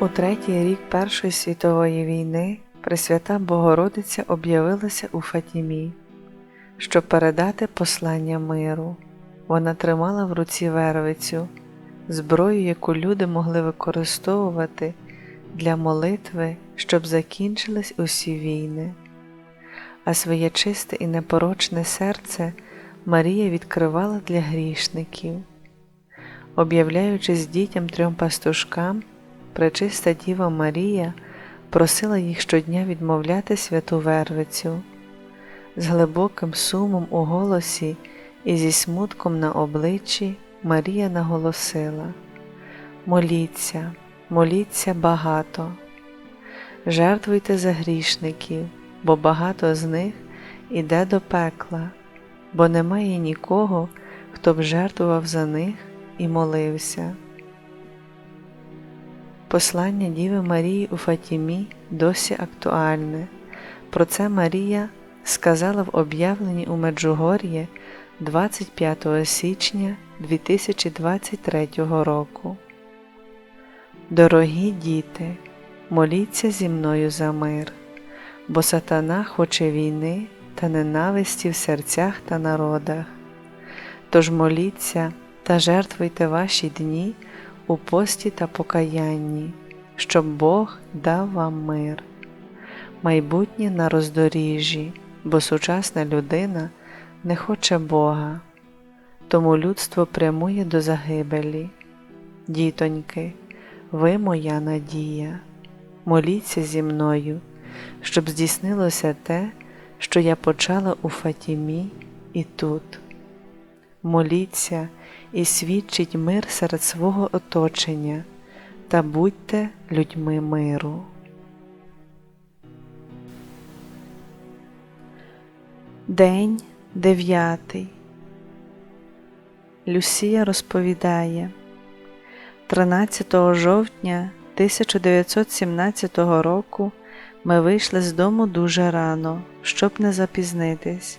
У третій рік Першої світової війни Пресвята Богородиця об'явилася у Фатімі, щоб передати послання миру. Вона тримала в руці вервицю, зброю, яку люди могли використовувати для молитви, щоб закінчились усі війни. А своє чисте і непорочне серце Марія відкривала для грішників, об'являючись дітям трьом пастушкам. Пречиста Діва Марія просила їх щодня відмовляти святу Вервицю. З глибоким сумом у голосі і зі смутком на обличчі Марія наголосила: Моліться, моліться багато, жертвуйте за грішників, бо багато з них іде до пекла, бо немає нікого, хто б жертвував за них і молився. Послання Діви Марії у Фатімі досі актуальне. Про це Марія сказала в об'явленні у Меджугор'ї 25 січня 2023 року. Дорогі діти, моліться зі мною за мир, бо сатана хоче війни та ненависті в серцях та народах. Тож моліться та жертвуйте ваші дні у пості та покаянні, щоб Бог дав вам мир, майбутнє на роздоріжжі, бо сучасна людина не хоче Бога, тому людство прямує до загибелі. Дітоньки, ви моя надія, моліться зі мною, щоб здійснилося те, що я почала у Фатімі і тут. Моліться і свідчить мир серед свого оточення та будьте людьми миру. День дев'ятий. Люсія розповідає 13 жовтня 1917 року ми вийшли з дому дуже рано, щоб не запізнитись.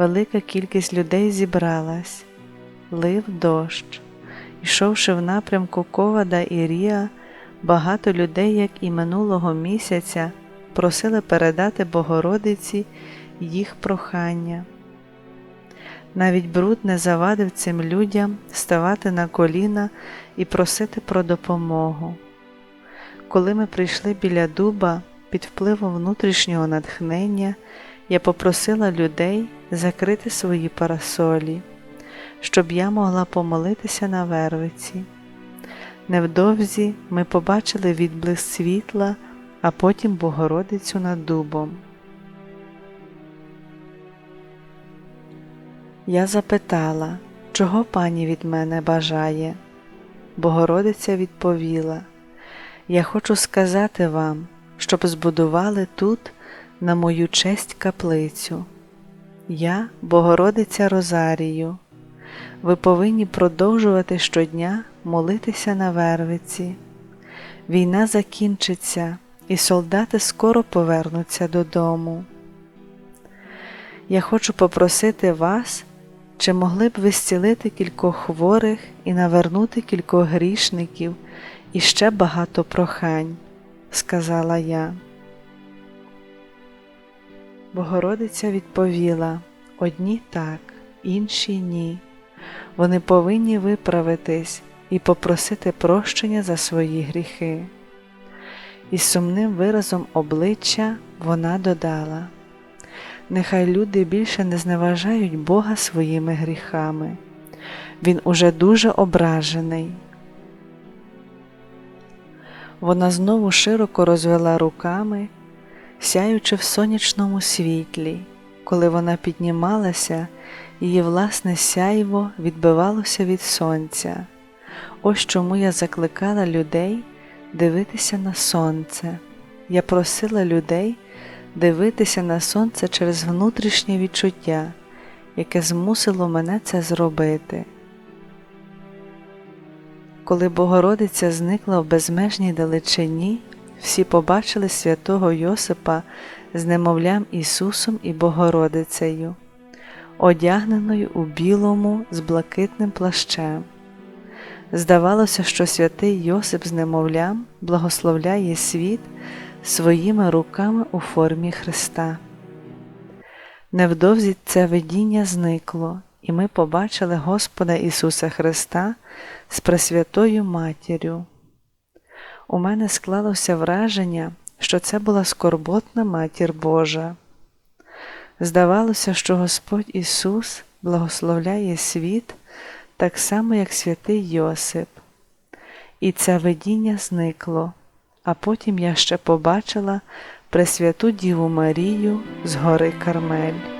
Велика кількість людей зібралась, лив дощ. Йшовши в напрямку Ковада і Ріа, багато людей, як і минулого місяця, просили передати Богородиці їх прохання. Навіть бруд не завадив цим людям ставати на коліна і просити про допомогу. Коли ми прийшли біля дуба під впливом внутрішнього натхнення, я попросила людей закрити свої парасолі, щоб я могла помолитися на вервиці. Невдовзі ми побачили відблиск світла, а потім Богородицю над дубом. Я запитала, чого пані від мене бажає. Богородиця відповіла: Я хочу сказати вам, щоб збудували тут на мою честь каплицю. Я Богородиця Розарію. Ви повинні продовжувати щодня молитися на вервиці. Війна закінчиться, і солдати скоро повернуться додому. Я хочу попросити вас, чи могли б ви зцілити кількох хворих і навернути кількох грішників і ще багато прохань, сказала я. Богородиця відповіла одні так, інші ні. Вони повинні виправитись і попросити прощення за свої гріхи. Із сумним виразом обличчя вона додала Нехай люди більше не зневажають Бога своїми гріхами. Він уже дуже ображений. Вона знову широко розвела руками сяючи в сонячному світлі, коли вона піднімалася, її власне сяйво відбивалося від сонця. Ось чому я закликала людей дивитися на сонце. Я просила людей дивитися на сонце через внутрішнє відчуття, яке змусило мене це зробити. Коли Богородиця зникла в безмежній далечині, всі побачили святого Йосипа з немовлям Ісусом і Богородицею, одягненою у білому з блакитним плащем. Здавалося, що святий Йосип з немовлям благословляє світ своїми руками у формі Христа. Невдовзі це видіння зникло, і ми побачили Господа Ісуса Христа з Пресвятою Матір'ю. У мене склалося враження, що це була скорботна Матір Божа. Здавалося, що Господь Ісус благословляє світ так само, як святий Йосип. І це видіння зникло, а потім я ще побачила Пресвяту Діву Марію з гори Кармель.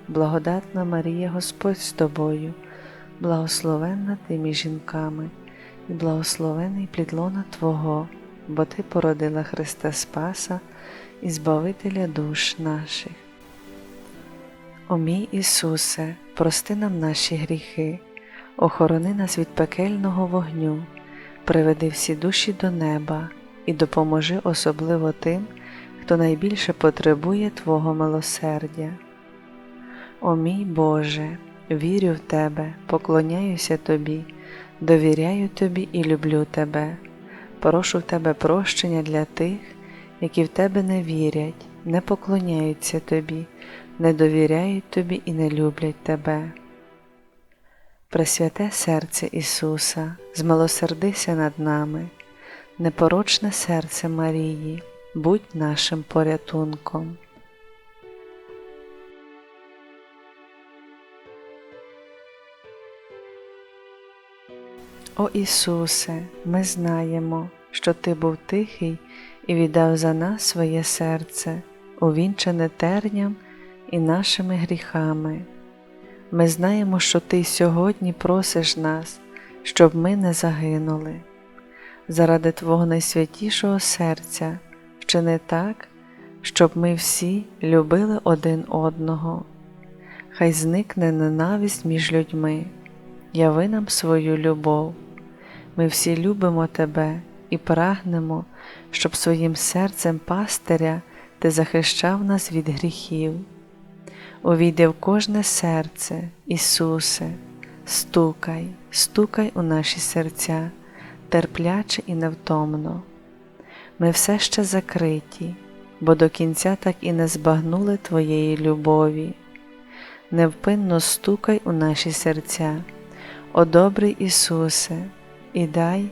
благодатна Марія Господь з тобою, благословенна ти між жінками, і благословений плід лона Твого, бо Ти породила Христа Спаса і Збавителя душ наших. О мій Ісусе, прости нам наші гріхи, охорони нас від пекельного вогню, приведи всі душі до неба і допоможи особливо тим, хто найбільше потребує Твого милосердя. О мій Боже, вірю в Тебе, поклоняюся Тобі, довіряю Тобі і люблю Тебе, прошу в Тебе прощення для тих, які в Тебе не вірять, не поклоняються Тобі, не довіряють Тобі і не люблять Тебе. Пресвяте серце Ісуса, змилосердися над нами, непорочне серце Марії, будь нашим порятунком. О Ісусе, ми знаємо, що Ти був тихий і віддав за нас своє серце, увінчене терням і нашими гріхами. Ми знаємо, що Ти сьогодні просиш нас, щоб ми не загинули. заради Твого найсвятішого серця, вчини так, щоб ми всі любили один одного. Хай зникне ненависть між людьми, яви нам свою любов. Ми всі любимо Тебе і прагнемо, щоб своїм серцем пастиря Ти захищав нас від гріхів. Увійди в кожне серце, Ісусе, стукай, стукай у наші серця, терпляче і невтомно. Ми все ще закриті, бо до кінця так і не збагнули Твоєї любові. Невпинно стукай у наші серця, о добрий Ісусе, і дай,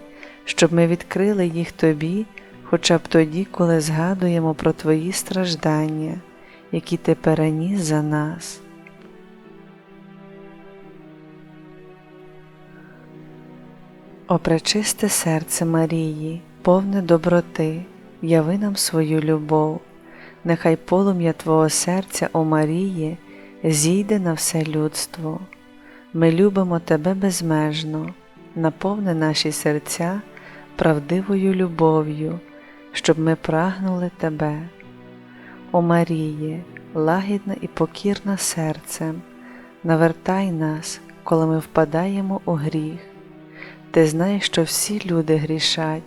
щоб ми відкрили їх Тобі хоча б тоді, коли згадуємо про Твої страждання, які Ти переніс за нас. О пречисте серце Марії, повне доброти, яви нам свою любов, нехай полум'я Твого серця, о Марії, зійде на все людство. Ми любимо Тебе безмежно, наповни наші серця правдивою любов'ю, щоб ми прагнули Тебе. О Маріє, лагідна і покірна серцем, навертай нас, коли ми впадаємо у гріх. Ти знаєш, що всі люди грішать.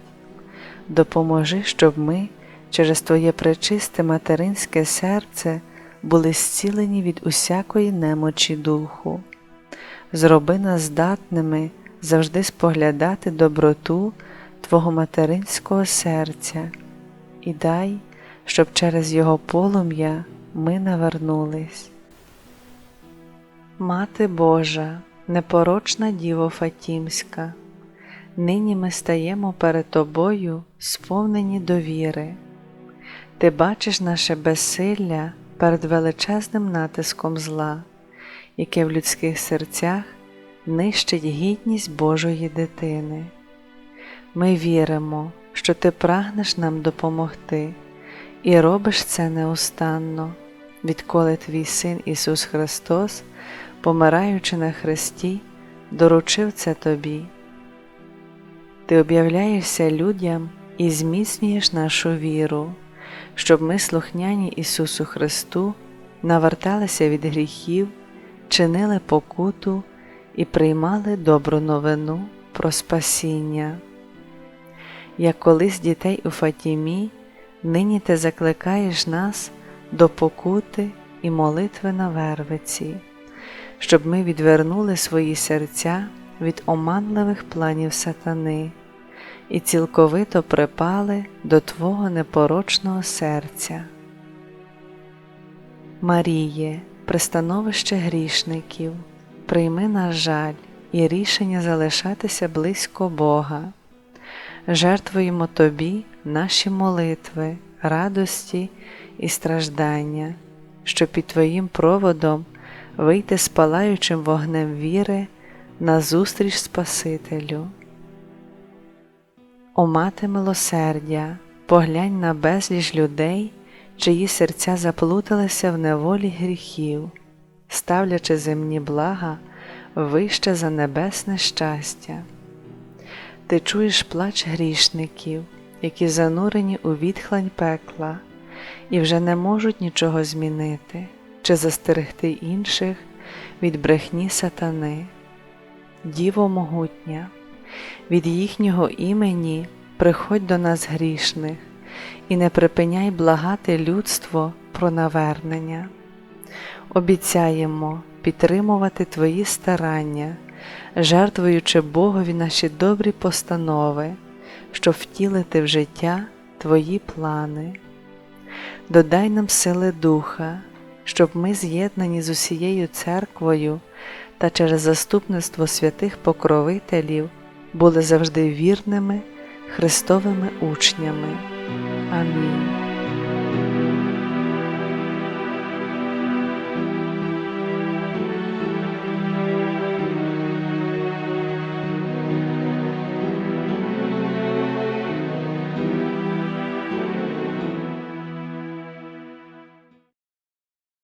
Допоможи, щоб ми через Твоє пречисте материнське серце були зцілені від усякої немочі духу. Зроби нас здатними завжди споглядати доброту Твого материнського серця і дай, щоб через його полум'я ми навернулись. Мати Божа, непорочна Діво Фатімська, нині ми стаємо перед Тобою сповнені довіри. Ти бачиш наше безсилля перед величезним натиском зла, яке в людських серцях нищить гідність Божої дитини. Ми віримо, що Ти прагнеш нам допомогти і робиш це неустанно, відколи Твій Син Ісус Христос, помираючи на Христі, доручив це Тобі. Ти об'являєшся людям і зміцнюєш нашу віру, щоб ми, слухняні Ісусу Христу, наверталися від гріхів, чинили покуту і приймали добру новину про спасіння. Як колись дітей у Фатімі, нині ти закликаєш нас до покути і молитви на вервиці, щоб ми відвернули свої серця від оманливих планів сатани і цілковито припали до Твого непорочного серця. Маріє, пристановище грішників, прийми наш жаль і рішення залишатися близько Бога. Жертвуємо Тобі наші молитви, радості і страждання, щоб під Твоїм проводом вийти з палаючим вогнем віри на зустріч Спасителю. О мати милосердя, поглянь на безліч людей, чиї серця заплуталися в неволі гріхів, ставлячи земні блага вище за небесне щастя. Ти чуєш плач грішників, які занурені у відхлань пекла і вже не можуть нічого змінити чи застерегти інших від брехні сатани, Діво могутня, від їхнього імені приходь до нас грішних і не припиняй благати людство про навернення. Обіцяємо підтримувати Твої старання жертвуючи Богові наші добрі постанови, щоб втілити в життя Твої плани. Додай нам сили Духа, щоб ми, з'єднані з усією церквою та через заступництво святих покровителів, були завжди вірними Христовими учнями. Амінь.